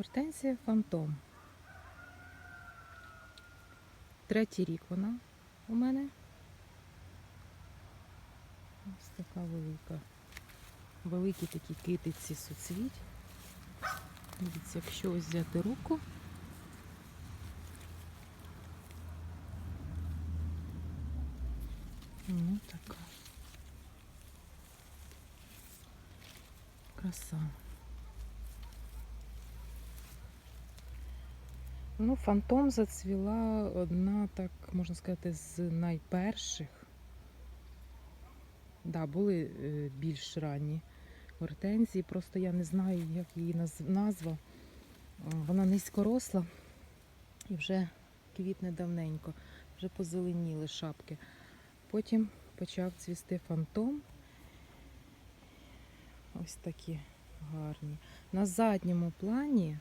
Гортензія Фантом. Третій рік вона у мене. Ось така велика. Великі такі китиці суцвіть. Дивіться, якщо ось взяти руку. Ну така. Краса. Ну, фантом зацвіла одна, так можна сказати, з найперших. Да, були е, більш ранні гортензії, просто я не знаю, як її назва. Вона низькоросла і вже квітне давненько, вже позеленіли шапки. Потім почав цвісти фантом. Ось такі гарні. На задньому плані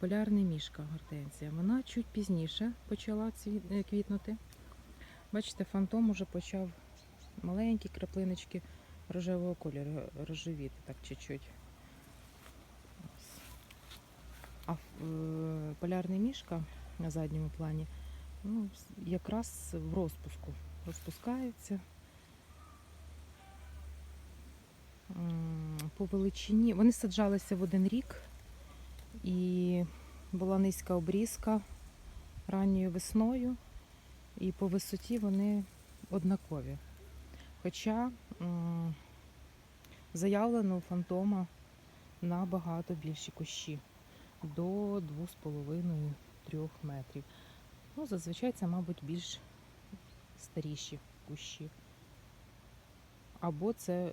полярний мішка гортензія. Вона чуть пізніше почала е, квітнути. Бачите, фантом уже почав маленькі краплиночки рожевого кольору рожевіти, так чуть-чуть. А е, полярний мішка на задньому плані ну, якраз в розпуску розпускається. По величині вони саджалися в один рік і була низька обрізка ранньою весною, і по висоті вони однакові. Хоча заявлено у фантома набагато більші кущі до 2,5-3 метрів. Ну, зазвичай це, мабуть, більш старіші кущі. Або це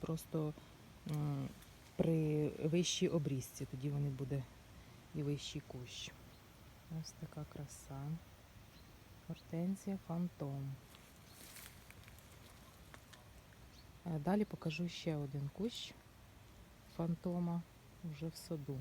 просто при вищій обрізці, тоді вони буде і вищий кущ. Ось така краса. Гортензія фантом. Е, Далі покажу ще один кущ фантома вже в саду.